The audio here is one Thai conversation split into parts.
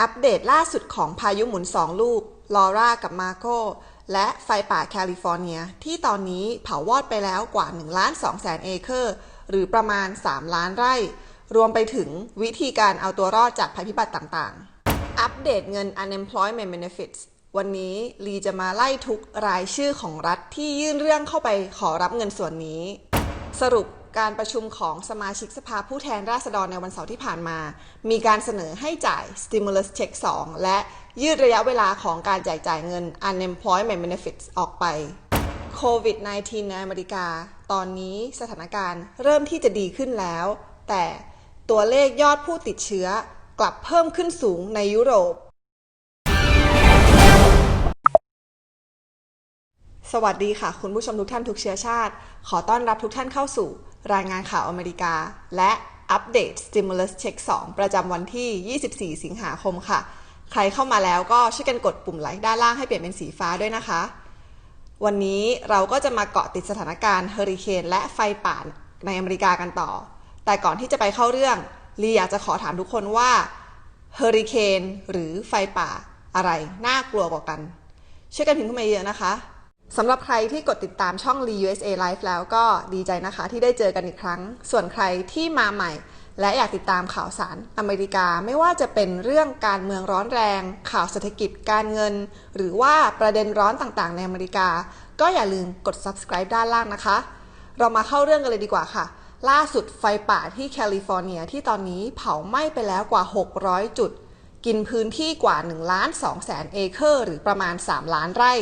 อัปเดตล่าสุดของพายุหมุน 2 ลูก ลอร่ากับมาโกและไฟป่าแคลิฟอร์เนีย ที่ตอนนี้เผาวอดไปแล้วกว่า1ล้าน2แสนเอเคอร์ หรือประมาณ 3 ล้านไร่ รวมไปถึงวิธีการเอาตัวรอดจากภัยพิบัติต่างๆ อัปเดตเงิน unemployment benefits วันนี้ลีจะมาไล่ทุกรายชื่อของรัฐที่ยื่นเรื่องเข้าไปขอรับเงินส่วนนี้ สรุป การประชุมของสมาชิกสภาผู้แทนราษฎรในวันเสาร์ที่ผ่านมา มีการเสนอให้จ่าย stimulus check 2 และยืดระยะเวลาของการแจกจ่ายเงิน unemployment benefits ออกไปโควิด -19 ในอเมริกา ตอนนี้สถานการณ์เริ่มที่จะดีขึ้นแล้ว แต่ตัวเลขยอดผู้ติดเชื้อกลับเพิ่มขึ้นสูงในยุโรป สวัสดีค่ะ คุณผู้ชมทุกท่านทุกเชื้อชาติ ขอต้อนรับทุกท่านเข้าสู่ รายงานข่าวอเมริกา และอัปเดต Stimulus Check 2 ประจำวันที่ 24 สิงหาคมค่ะ ใครเข้ามาแล้วก็ช่วยกันกดปุ่มไลค์ด้านล่างให้เปลี่ยนเป็นสีฟ้าด้วยนะคะ วันนี้เราก็จะมาเกาะติดสถานการณ์เฮอริเคนและไฟป่าในอเมริกากันต่อ แต่ก่อนที่จะไปเข้าเรื่องลีอยากจะขอถามทุกคนว่าเฮอริเคนหรือไฟป่าอะไรน่ากลัวกว่ากันช่วยกันพิมพ์เข้ามาเยอะนะคะ สำหรับใครที่กดติดตามช่อง Lee USA Live แล้วก็ดีใจนะคะที่ได้เจอกันอีกครั้ง ส่วนใครที่มาใหม่ และอยากติดตามข่าวสารอเมริกาไม่ว่าจะเป็นเรื่องการเมืองร้อนแรง ข่าวเศรษฐกิจการเงิน หรือว่าประเด็นร้อนต่างๆ ในอเมริกา ก็อย่าลืมกด subscribe ด้านล่างนะคะ เรามาเข้าเรื่องกันเลยดีกว่าค่ะ ล่าสุดไฟป่าที่แคลิฟอร์เนียที่ตอนนี้เผาไหม้ไปแล้วกว่า 600 จุด กินพื้นที่กว่า1ล้าน2แสนเอเคอร์หรือประมาณ 3 ล้านไร่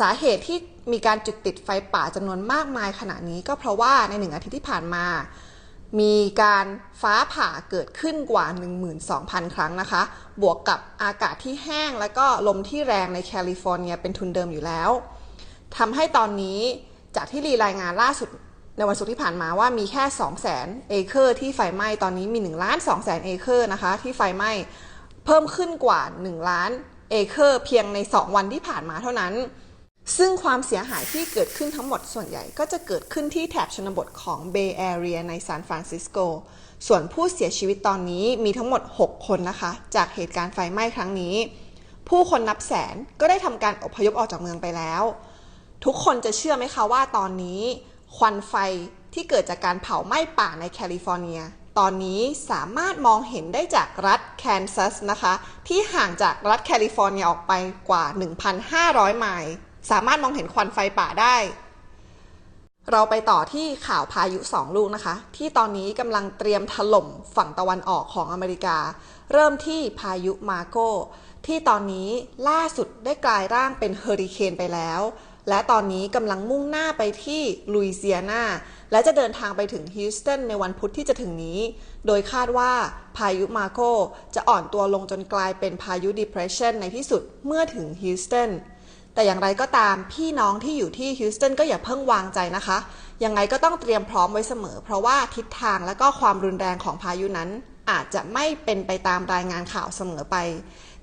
สาเหตุที่มีการจุดติดไฟป่าจำนวนมากมายขณะนี้ก็เพราะว่าในหนึ่งอาทิตย์ที่ผ่านมา มีการฟ้าผ่าเกิดขึ้นกว่า 12,000 ครั้งนะคะ บวกกับอากาศที่แห้งและก็ลมที่แรงในแคลิฟอร์เนียเป็นทุนเดิมอยู่แล้วทำให้ตอนนี้จากที่รีรายงานล่าสุดในวันศุกร์ที่ผ่านมาว่ามีแค่ 200,000เอเคอร์ที่ไฟไหม้ตอนนี้มี1ล้าน2แสนเอเคอร์นะคะ ที่ไฟไหม้เพิ่มขึ้นกว่า 1 ล้านเอเคอร์เพียงใน 2 วันที่ผ่านมาเท่านั้น ซึ่งความเสียหายที่เกิดขึ้นทั้งหมดส่วนใหญ่ก็จะเกิดขึ้นที่แถบชนบทของเบย์แอเรียในซานฟรานซิสโก ส่วนผู้เสียชีวิตตอนนี้มีทั้งหมด 6 คนนะคะ จากเหตุการณ์ไฟไหม้ครั้งนี้ ผู้คนนับแสนก็ได้ทำการอพยพออกจากเมืองไปแล้ว ทุกคนจะเชื่อไหมคะว่าตอนนี้ ควันไฟที่เกิดจากการเผาไหม้ป่าในแคลิฟอร์เนีย ตอนนี้สามารถมองเห็นได้จากรัฐแคนซัสนะคะ ที่ห่างจากรัฐแคลิฟอร์เนียออกไปกว่า 1,500 ไมล์ สามารถมองเห็นควันไฟป่าได้ เราไปต่อที่ข่าวพายุ2ลูกนะคะ ที่ตอนนี้กำลังเตรียมถล่มฝั่งตะวันออกของอเมริกา เริ่มที่พายุมาโกที่ตอนนี้ล่าสุดได้กลายร่างเป็นเฮอริเคนไปแล้ว และตอนนี้กำลังมุ่งหน้าไปที่ลุยเซียนาและจะเดินทางไปถึงฮิวสตันในวันพุธที่จะถึงนี้ โดยคาดว่าพายุมาโกจะอ่อนตัวลงจนกลายเป็นพายุ depression ในที่สุดเมื่อถึงฮิวสตัน แต่อย่างไรก็ตามพี่น้องที่อยู่ที่ฮิวสตันก็อย่าเพิ่งวางใจนะคะ ยังไงก็ต้องเตรียมพร้อมไว้เสมอ เพราะว่าทิศทางและก็ความรุนแรงของพายุนั้น อาจจะไม่เป็นไปตามรายงานข่าวเสมอไป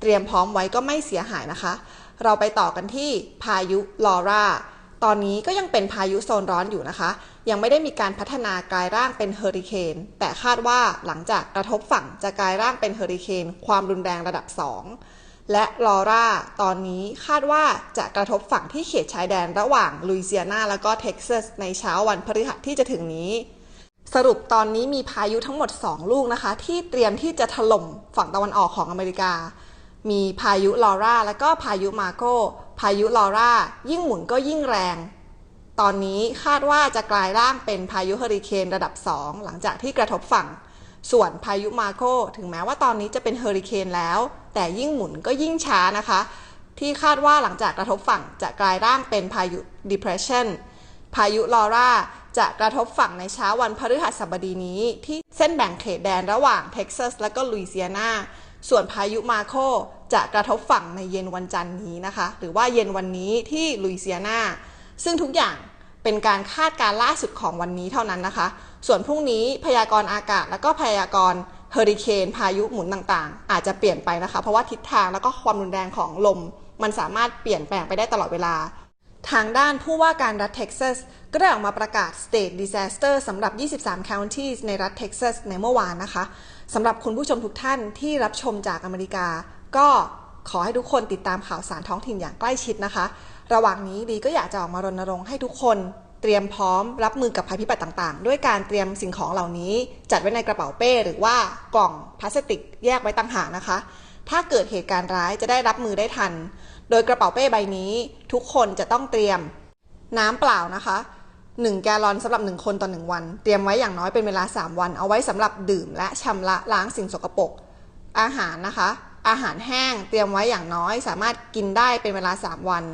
เตรียมพร้อมไว้ก็ไม่เสียหายนะคะ เราไปต่อกันที่พายุลอร่าตอนนี้ก็ยังเป็นพายุโซนร้อนอยู่นะคะ ยังไม่ได้มีการพัฒนากลายร่างเป็นเฮอริเคนแต่คาดว่าหลังจากกระทบฝั่งจะกลายร่างเป็นเฮอริเคนความรุนแรงระดับ 2 และลอร่าตอนนี้คาดว่าจะกระทบฝั่งที่เขตชายแดนระหว่างลุยเซียนาแล้วก็เท็กซัสในเช้าวันพฤหัสที่จะถึงนี้ สรุปตอนนี้มีพายุทั้งหมด 2 ลูกนะคะ ที่เตรียมที่จะถล่มฝั่งตะวันออกของอเมริกา มีพายุลอร่าและก็พายุมาโกพายุลอร่ายิ่งหมุนก็ยิ่งแรง ตอนนี้คาดว่าจะกลายร่างเป็นพายุเฮอริเคนระดับ 2 หลังจากที่กระทบฝั่ง ส่วนพายุมาโกถึงแม้ว่าตอนนี้จะเป็นเฮอริเคนแล้ว แต่ยิ่งหมุนก็ยิ่งช้านะคะ ที่คาดว่าหลังจากกระทบฝั่งจะกลายร่างเป็นพายุ depression พายุลอร่าจะกระทบฝั่งในเช้าวันพฤหัสบดีนี้ ที่เส้นแบ่งเขตแดนระหว่างเท็กซัสและก็ลุยเซียนาส่วนพายุมาโคจะกระทบฝั่งในเย็นวันจันทร์นี้นะคะ หรือว่าเย็นวันนี้ที่ลุยเซียนาซึ่งทุกอย่างเป็นการคาดการล่าสุดของวันนี้เท่านั้นนะคะ ส่วนพรุ่งนี้พยากรณ์อากาศ และก็พยากรณ์เฮอริเคนพายุหมุนต่างๆ อาจจะเปลี่ยนไปนะคะ เพราะว่าทิศทางแล้วก็ความรุนแรงของลม มันสามารถเปลี่ยนแปลงไปได้ตลอดเวลา ทางด้านผู้ว่าการรัฐเท็กซัสก็ได้ออกมาประกาศ state disaster สำหรับ 23 counties ในรัฐเท็กซัสในเมื่อวานนะคะสำหรับคุณผู้ชมทุกท่านที่รับชมจากอเมริกา ก็ขอให้ทุกคนติดตามข่าวสารท้องถิ่นอย่างใกล้ชิดนะคะ ระหว่างนี้ดีก็อยากจะออกมารณรงค์ให้ทุกคน เตรียมพร้อมรับมือกับภัยพิบัติต่างๆ ด้วยการเตรียมสิ่งของเหล่านี้ จัดไว้ในกระเป๋าเป้ หรือว่ากล่องพลาสติกแยกไว้ต่างหากนะคะ ถ้าเกิดเหตุการณ์ร้ายจะได้รับมือได้ทัน โดยกระเป๋าเป้ใบนี้ ทุกคนจะต้องเตรียม น้ำเปล่านะคะ 1 แกลลอนสำหรับ 1 คนต่อ 1 วัน เตรียมไว้อย่างน้อยเป็นเวลา 3 วัน เอาไว้สำหรับดื่มและชำระล้างสิ่งสกปรกอาหารนะคะ อาหารแห้งเตรียมไว้อย่างน้อย สามารถกินได้เป็นเวลา 3 วัน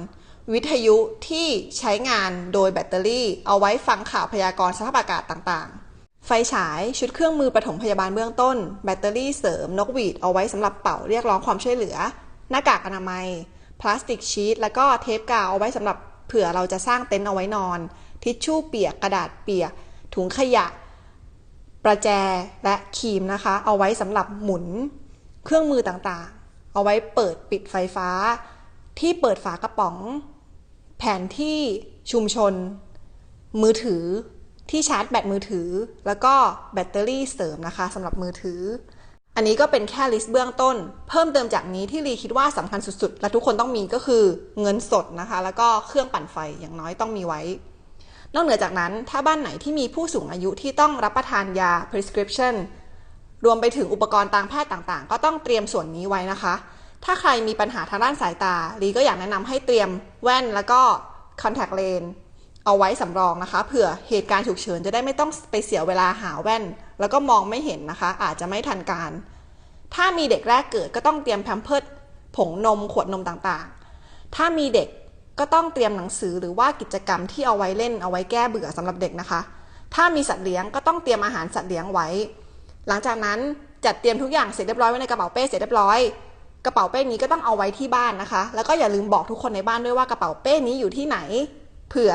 วิทยุที่ใช้งานโดยแบตเตอรี่ เอาไว้ฟังข่าวพยากรณ์สภาพอากาศต่างๆ ไฟฉายชุดเครื่องมือปฐมพยาบาลเบื้องต้น แบตเตอรี่เสริมนกหวีดเอาไว้สำหรับเป่าเรียกร้องความช่วยเหลือ หน้ากากอนามัย พลาสติกชีตแล้วก็เทปกาวเอาไว้สำหรับเผื่อเราจะสร้างเต็นท์เอาไว้นอน ทิชชู่เปียกกระดาษเปียก ถุงขยะ ประแจและครีมนะคะ เอาไว้สำหรับหมุนเครื่องมือต่างๆ เอาไว้เปิดปิดไฟฟ้า ที่เปิดฝากระป๋อง แผนที่ชุมชน มือถือที่ชาร์จแบตมือถือ แล้วก็แบตเตอรี่เสริมนะคะสำหรับมือถือ อันนี้ก็เป็นแค่ลิสต์เบื้องต้น เพิ่มเติมจากนี้ที่ลีคิดว่าสำคัญสุดๆ และทุกคนต้องมีก็คือเงินสดนะคะ แล้วก็เครื่องปั่นไฟอย่างน้อยต้องมีไว้ นอกเหนือจากนั้นถ้าบ้านไหนที่มีผู้สูงอายุที่ต้องรับประทานยา prescription รวมไปถึงอุปกรณ์ทางแพทย์ต่างๆ ก็ต้องเตรียมส่วนนี้ไว้นะคะ ถ้าใครมีปัญหาทางด้านสายตาลีก็อยากแนะนำให้เตรียมแว่นแล้วก็ contact lens เอาไว้สำรองนะคะ เผื่อเหตุการณ์ฉุกเฉินจะได้ไม่ต้องไปเสียเวลาหาแว่น แล้วก็มองไม่เห็นนะคะ อาจจะไม่ทันการ ถ้ามีเด็กแรกเกิดก็ต้องเตรียมแพมเพิร์ดผงนมขวดนมต่างๆ ถ้ามีเด็กก็ต้องเตรียมหนังสือหรือว่ากิจกรรมที่เอาไว้เล่นเอาไว้แก้เบื่อสำหรับเด็กนะคะ ถ้ามีสัตว์เลี้ยงก็ต้องเตรียมอาหารสัตว์เลี้ยงไว้ หลังจากนั้นจัดเตรียมทุกอย่างเสร็จเรียบร้อยไว้ในกระเป๋าเป้เสร็จเรียบร้อย กระเป๋าเป้นี้ก็ต้องเอาไว้ที่บ้านนะคะ แล้วก็อย่าลืมบอกทุกคนในบ้านด้วยว่ากระเป๋าเป้นี้อยู่ที่ไหน เผื่อ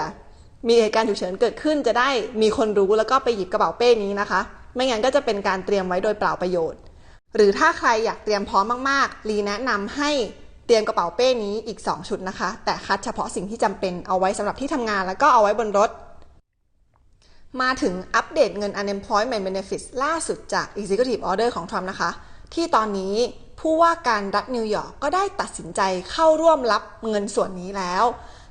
มีเหตุการณ์ฉุกเฉินเกิดขึ้นจะได้มีคนรู้แล้วก็ไปหยิบกระเป๋าเป้นี้นะคะ ไม่งั้นก็จะเป็นการเตรียมไว้โดยเปล่าประโยชน์ หรือถ้าใครอยากเตรียมพร้อมมากๆ ลีแนะนำให้เตรียมกระเป๋าเป้นี้อีก 2 ชุดนะคะ แต่คัดเฉพาะสิ่งที่จำเป็นเอาไว้สำหรับที่ทำงานแล้วก็เอาไว้บนรถ มาถึงอัปเดตเงิน unemployment benefits ล่าสุดจาก executive order ของทรัมป์นะคะ ที่ตอนนี้ ผู้ว่าการรัฐนิวยอร์กก็ได้ตัดสินใจเข้าร่วมรับเงินส่วนนี้แล้ว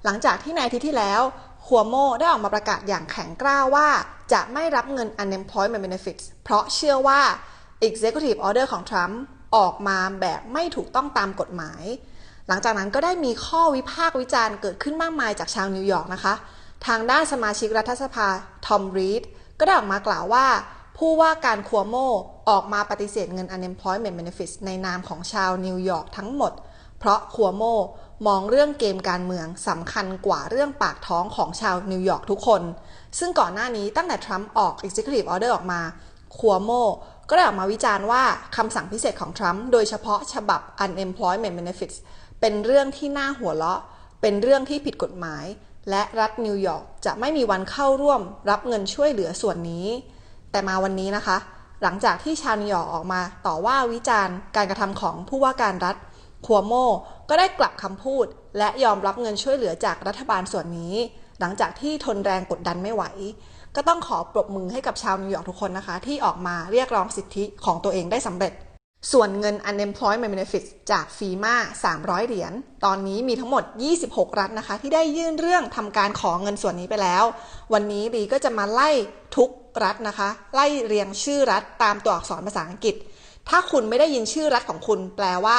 หลังจากที่ในอาทิตย์ที่แล้วคัวโมได้ออกมาประกาศอย่างแข็งกร้าวว่า จะไม่รับเงิน unemployment benefits เพราะเชื่อว่า executive order ของทรัมป์ออกมาแบบไม่ถูกต้องตามกฎหมาย หลังจากนั้นก็ได้มีข้อวิพากษ์วิจารณ์เกิดขึ้นมากมายจากชาวนิวยอร์กนะคะ ทางด้านสมาชิกรัฐสภาทอมรีดก็ได้ออกมากล่าวว่า ผู้ว่าการคัวโม ออกมาปฏิเสธเงิน unemployment benefits ในนามของชาวนิวยอร์กทั้งหมด เพราะคัวโมมองเรื่องเกมการเมืองสำคัญกว่าเรื่องปากท้องของชาวนิวยอร์กทุกคน ซึ่งก่อนหน้านี้ตั้งแต่ทรัมป์ออก executive order ออกมาคัวโมก็ได้ออกมาวิจารณ์ว่าคำสั่งพิเศษของทรัมป์โดยเฉพาะฉบับ unemployment benefits เป็นเรื่องที่น่าหัวเราะ เป็นเรื่องที่ผิดกฎหมาย และรัฐนิวยอร์กจะไม่มีวันเข้าร่วมรับเงินช่วยเหลือส่วนนี้ แต่มาวันนี้นะคะ หลังจากที่ชาวนิวยอร์กออกมาต่อว่าวิจารณ์การกระทำของผู้ว่าการรัฐคัวโมก็ได้กลับคำพูด และยอมรับเงินช่วยเหลือจากรัฐบาลส่วนนี้ หลังจากที่ทนแรงกดดันไม่ไหว ก็ต้องขอปรบมือให้กับชาวนิวยอร์กทุกคนนะคะ ที่ออกมาเรียกร้องสิทธิของตัวเองได้สำเร็จ ส่วนเงิน unemployment benefits จากฟีมา300 เหรียญ ตอนนี้มีทั้งหมด 26 รัฐนะคะ ที่ได้ยื่นเรื่องทำการขอเงินส่วนนี้ไปแล้ว วันนี้ดีก็จะมาไล่ทุก รัฐนะคะ ไล่เรียงชื่อรัฐตามตัวอักษรภาษาอังกฤษ ถ้าคุณไม่ได้ยินชื่อรัฐของคุณ แปลว่า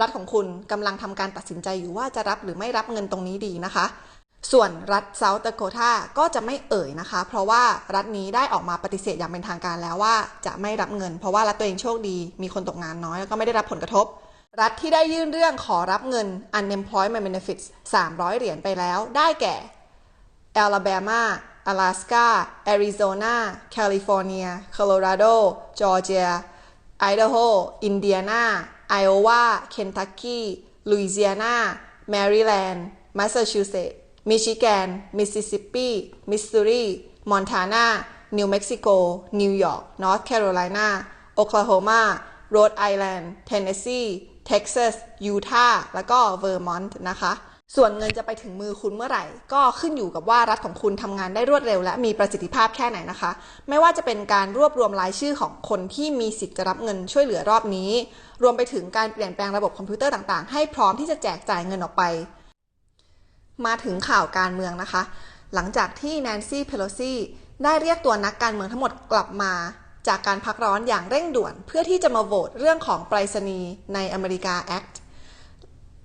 รัฐของคุณกำลังทำการตัดสินใจอยู่ว่าจะรับหรือไม่รับเงินตรงนี้ดีนะคะ ส่วนรัฐเซาท์ a โ o ทาก็จะไม่เอ่ยนะคะ เพราะว่ารัฐนี้ได้ออกมาปฏิเสธอย่างเป็นทางการแล้วว่า จะไม่รับเงิน เพราะว่ารัฐตัวเองโชคดี มีคนตกงานน้อยแล้วก็ไม่ได้รับผลกระทบรัฐที่ได้ยื่นเรื่องขอรับเงิน unemployment benefits 300 เหรียญไปแล้ว ได้แก่ Alabama 阿拉斯加กาแอริโซนาแคลิฟอร์เนียโคโลราโดจอร์เจียไอเดโฮอินดียนาอโอวาเคนทักกี้ลุยเซียนาแมริแลนด์มัสซาชูเซตส์มิชิแกน มิสซิสซิปปี มิสซูรี มอนทานา นิวเม็กซิโก นิวยอร์ก นอร์ทแคโรไลนา โอคลาโฮมา โรดไอแลนด์ เทนเนสซี เท็กซัส ยูทาห์ แล้วก็เวอร์มอนต์นะคะ ส่วนเงินจะไปถึงมือคุณเมื่อไหร่ ก็ขึ้นอยู่กับว่ารัฐของคุณทำงานได้รวดเร็ว และมีประสิทธิภาพแค่ไหนนะคะ ไม่ว่าจะเป็นการรวบรวมรายชื่อของคนที่มีสิทธิ์จะรับเงินช่วยเหลือรอบนี้ รวมไปถึงการเปลี่ยนแปลงระบบคอมพิวเตอร์ต่างๆ ให้พร้อมที่จะแจกจ่ายเงินออกไป มาถึงข่าวการเมืองนะคะ หลังจากที่แนนซี่เพโลซีได้เรียกตัวนักการเมืองทั้งหมดกลับมา จากการพักร้อนอย่างเร่งด่วน เพื่อที่จะมาโหวตเรื่องของไปรษณีย์ในอเมริกาแอค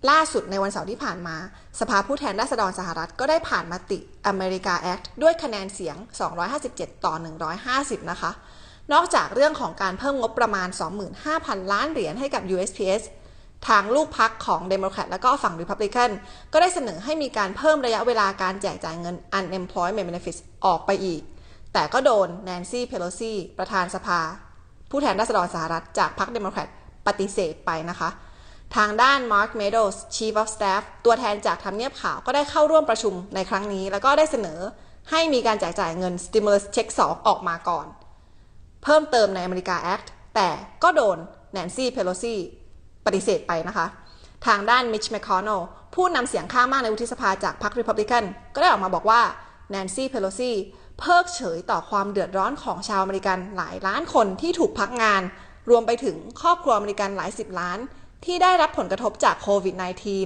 ล่าสุดในวันเสาร์ที่ผ่านมา สภาผู้แทนราษฎรสหรัฐก็ได้ผ่านมติอเมริกาแอคด้วยคะแนนเสียง 257 ต่อ 150 นะคะ นอกจากเรื่องของการเพิ่มงบประมาณ 25,000 ล้านเหรียญให้กับ USPS ทางลูกพักของเดโมแครตและก็ฝั่ง Republican ก็ได้เสนอให้มีการเพิ่มระยะเวลาการแจกจ่ายเงิน Unemployment Benefits ออกไปอีก แต่ก็โดนแนนซี่เพโลซีประธานสภา ผู้แทนราษฎรสหรัฐจากพรรคเดโมแครตปฏิเสธไปนะคะ ทางด้าน Mark Meadows Chief of Staff ตัวแทนจากทำเนียบขาวก็ได้เข้าร่วมประชุมในครั้งนี้ แล้วก็ได้เสนอให้มีการแจกจ่ายเงิน Stimulus Check 2 ออกมาก่อน เพิ่มเติมในอเมริกา Act แต่ก็โดนแนนซี่เพโลซีปฏิเสธไปนะคะ ทางด้าน Mitch McConnell ผู้นำเสียงข้างมากในวุฒิสภาจากพรรค Republican ก็ได้ออกมาบอกว่าแนนซี่เพโลซีเพิกเฉยต่อความเดือดร้อนของชาวอเมริกันหลายล้านคนที่ถูกพักงาน รวมไปถึงครอบครัวอเมริกันหลายสิบล้าน ที่ได้รับผลกระทบจากโควิด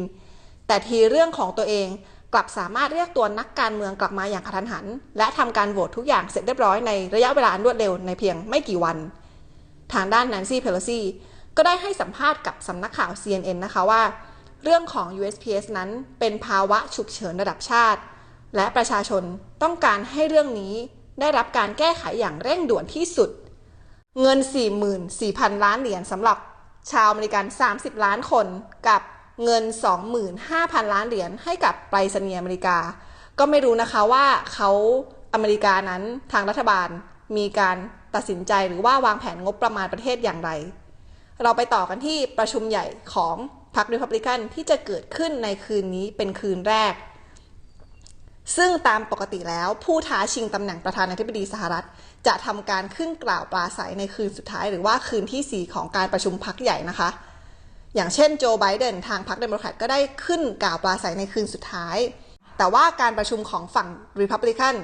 -19 แต่ทีเรื่องของตัวเองกลับสามารถเรียกตัวนักการเมืองกลับมาอย่างกระทันหัน และทำการโหวตทุกอย่างเสร็จเรียบร้อยในระยะเวลาอันรวดเร็วในเพียงไม่กี่วัน ทางด้านแนนซี่เพโลซีก็ได้ให้สัมภาษณ์กับสำนักข่าว CNN นะคะว่า เรื่องของ USPS นั้นเป็นภาวะฉุกเฉินระดับชาติ และประชาชนต้องการให้เรื่องนี้ได้รับการแก้ไขอย่างเร่งด่วนที่สุด เงิน 44,000 ล้านเหรียญสำหรับ ชาวอเมริกัน 30 ล้านคนกับเงิน 25,000 ล้านเหรียญให้กับไปรษณีย์อเมริกา ก็ไม่รู้นะคะว่าเขาอเมริกานั้นทางรัฐบาลมีการตัดสินใจหรือว่าวางแผนงบประมาณประเทศอย่างไร เราไปต่อกันที่ประชุมใหญ่ของพรรค Republican ที่จะเกิดขึ้นในคืนนี้เป็นคืนแรก ซึ่งตามปกติแล้วผู้ท้าชิงตำแหน่งประธานาธิบดีสหรัฐ จะทำการขึ้นกล่าวปราศัยในคืนสุดท้ายหรือว่าคืนที่ 4 ของการประชุมพักใหญ่นะคะ อย่างเช่นโจไบเดนทางพรรคเดโมแครตก็ได้ขึ้นกล่าวปราศัยในคืนสุดท้าย แต่ว่าการประชุมของฝั่ง Republican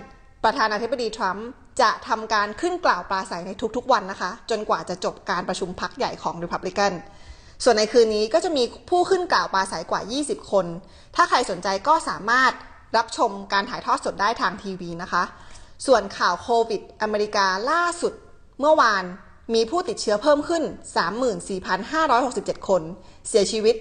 ประธานาธิบดีทรัมป์จะทำการขึ้นกล่าวปราศัยในทุกๆวันนะคะ จนกว่าจะจบการประชุมพักใหญ่ของ Republican ส่วนในคืนนี้ก็จะมีผู้ขึ้นกล่าวปราศัยกว่า 20 คน ถ้าใครสนใจก็สามารถ รับชมการถ่ายทอดสดได้ทางทีวีนะคะ ส่วนข่าวโควิด อเมริกาล่าสุดเมื่อวานมีผู้ติดเชื้อเพิ่มขึ้น 34,567 คน เสียชีวิต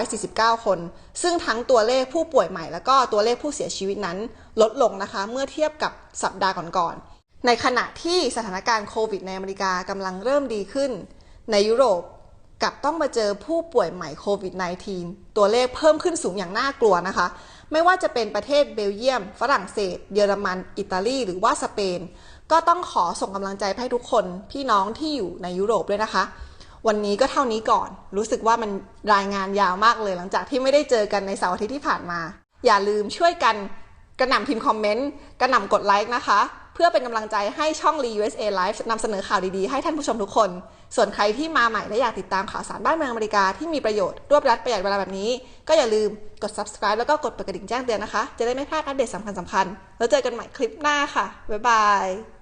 449 คน ซึ่งทั้งตัวเลขผู้ป่วยใหม่แล้วก็ตัวเลขผู้เสียชีวิตนั้นลดลงนะคะ เมื่อเทียบกับสัปดาห์ก่อนๆ ในขณะที่สถานการณ์โควิดในอเมริกากำลังเริ่มดีขึ้น ในยุโรปกลับต้องมาเจอผู้ป่วยใหม่โควิด -19 ตัวเลขเพิ่มขึ้นสูงอย่างน่ากลัวนะคะ ไม่ว่าจะเป็นประเทศเบลเยียม ฝรั่งเศส เยอรมัน อิตาลี หรือว่าสเปน ก็ต้องขอส่งกำลังใจให้ทุกคนพี่น้องที่อยู่ในยุโรปด้วยนะคะ วันนี้ก็เท่านี้ก่อน รู้สึกว่ามันรายงานยาวมากเลย หลังจากที่ไม่ได้เจอกันในเสาร์อาทิตย์ที่ผ่านมา อย่าลืมช่วยกันกระหน่ำพิมพ์คอมเมนต์กระหน่ำกดไลค์นะคะ เพื่อเป็นกำลังใจให้ช่อง Lee USA Live นำเสนอข่าวดีๆ ให้ท่านผู้ชมทุกคน ส่วนใครที่มาใหม่และอยากติดตามข่าวสารบ้านเมืองอเมริกาที่มีประโยชน์รวบรัดประหยัดเวลาแบบนี้ ก็อย่าลืมกด subscribe แล้วก็กดเปิดกระดิ่งแจ้งเตือนนะคะ จะได้ไม่พลาดอัปเดตสำคัญๆแล้วเจอกันใหม่คลิปหน้าค่ะบ๊ายบาย